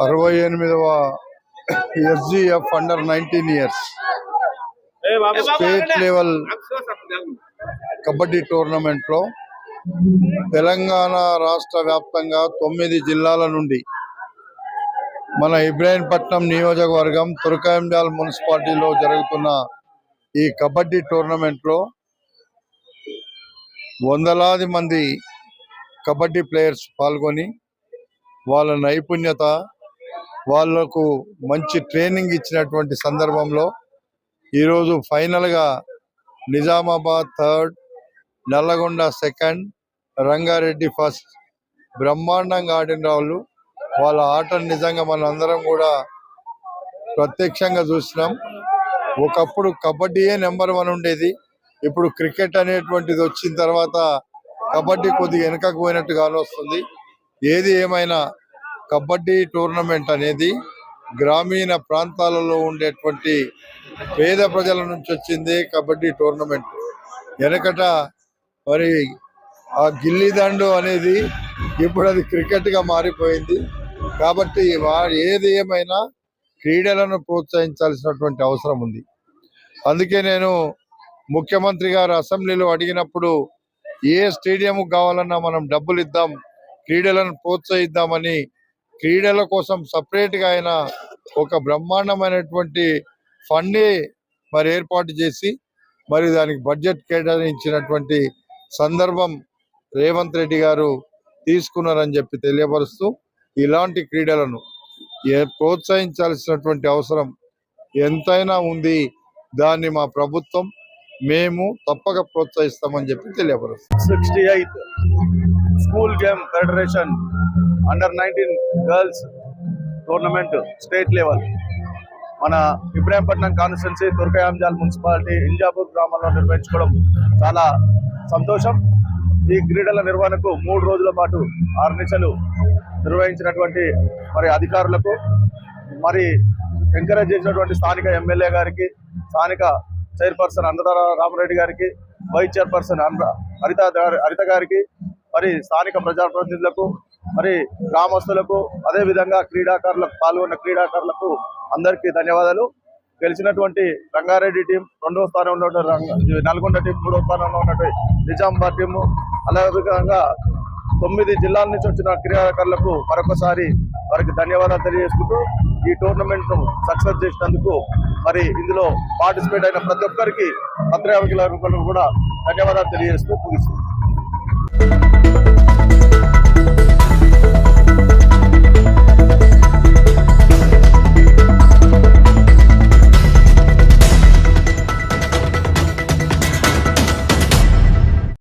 అరవై ఎనిమిదవ SGF under nineteen years. State level kabaddi టోర్నమెంట్లో తెలంగాణ రాష్ట్ర వ్యాప్తంగా తొమ్మిది జిల్లాల నుండి మన ఇబ్రాహీంపట్నం నియోజకవర్గం తురకాయంజాల్ మున్సిపాలిటీలో జరుగుతున్న ఈ కబడ్డీ టోర్నమెంట్లో వందలాది మంది కబడ్డీ ప్లేయర్స్ పాల్గొని వాళ్ళ నైపుణ్యత వాళ్ళకు మంచి ట్రైనింగ్ ఇచ్చినటువంటి సందర్భంలో ఈరోజు ఫైనల్గా Nizamabad third Nalgonda second Rangareddy first బ్రహ్మాండంగా ఆడిన వాళ్ళు. వాళ్ళ ఆటను నిజంగా మనందరం కూడా ప్రత్యక్షంగా చూసినాం. ఒకప్పుడు కబడ్డీయే నెంబర్ వన్ ఉండేది. ఇప్పుడు క్రికెట్ అనేటువంటిది వచ్చిన తర్వాత కబడ్డీ కొద్దిగా వెనకకు పోయినట్టు కానొస్తుంది ఏది ఏమైనా కబడ్డీ టోర్నమెంట్ అనేది గ్రామీణ ప్రాంతాలలో ఉండేటువంటి పేద ప్రజల నుంచి వచ్చింది కబడ్డీ టోర్నమెంట్. వెనకట మరి ఆ గిల్లిదండు అనేది ఇప్పుడు అది క్రికెట్గా మారిపోయింది. కాబట్టి ఏది ఏమైనా క్రీడలను ప్రోత్సహించాల్సినటువంటి అవసరం ఉంది. అందుకే నేను ముఖ్యమంత్రి గారు అసెంబ్లీలో అడిగినప్పుడు ఏ స్టేడియం కావాలన్నా మనం డబ్బులు ఇద్దాం క్రీడలను ప్రోత్సహిద్దామని క్రీడల కోసం సపరేట్గా ఆయన ఒక బ్రహ్మాండమైనటువంటి ఫండ్ మరి ఏర్పాటు చేసి మరి దానికి బడ్జెట్ కేటాయించినటువంటి సందర్భం రేవంత్ రెడ్డి గారు తీసుకున్నారని చెప్పి తెలియపరుస్తూ ఇలాంటి క్రీడలను ఏ- ప్రోత్సహించాల్సినటువంటి అవసరం ఎంతైనా ఉంది. దాన్ని మా ప్రభుత్వం మేము తప్పక ప్రోత్సహిస్తామని చెప్పి తెలియపరుస్తాం. Sixty eighth school game federation under nineteen girls tournament state level మన ఇబ్రాహీంపట్నం కాన్స్టిట్యున్సీ తుర్కయాంజాల్ మున్సిపాలిటీ ఇంజాపూర్ గ్రామంలో నిర్వహించుకోవడం చాలా సంతోషం. ఈ క్రీడల నిర్వహణకు మూడు రోజుల పాటు ఆరు నిర్వహించినటువంటి మరి అధికారులకు మరి ఎంకరేజ్ చేసినటువంటి స్థానిక ఎమ్మెల్యే గారికి స్థానిక చైర్పర్సన్ అన్నదార రామరెడ్డి గారికి వైస్ చైర్పర్సన్ అంద- హరిత హరిత గారికి మరి స్థానిక ప్రజాప్రతినిధులకు మరి గ్రామస్తులకు అదే విధంగా క్రీడాకారులకు పాల్గొన్న క్రీడాకారులకు అందరికీ ధన్యవాదాలు. గెలిచినటువంటి రంగారెడ్డి టీం రెండవ స్థానంలో ఉన్న రంగ- నల్గొండ టీం మూడవ స్థానంలో ఉన్నటువంటి నిజామాబాద్ టీము. అదేవిధంగా తొమ్మిది జిల్లాల నుంచి వచ్చిన క్రీడాకారులకు మరొకసారి వారికి ధన్యవాదాలు తెలియజేసుకుంటూ ఈ టోర్నమెంట్ను సక్సెస్ చేసినందుకు మరి ఇందులో పార్టిసిపేట్ అయిన ప్రతి ఒక్కరికి పత్రికా కూడా ధన్యవాదాలు తెలియజేస్తూ ముగిస్తుంది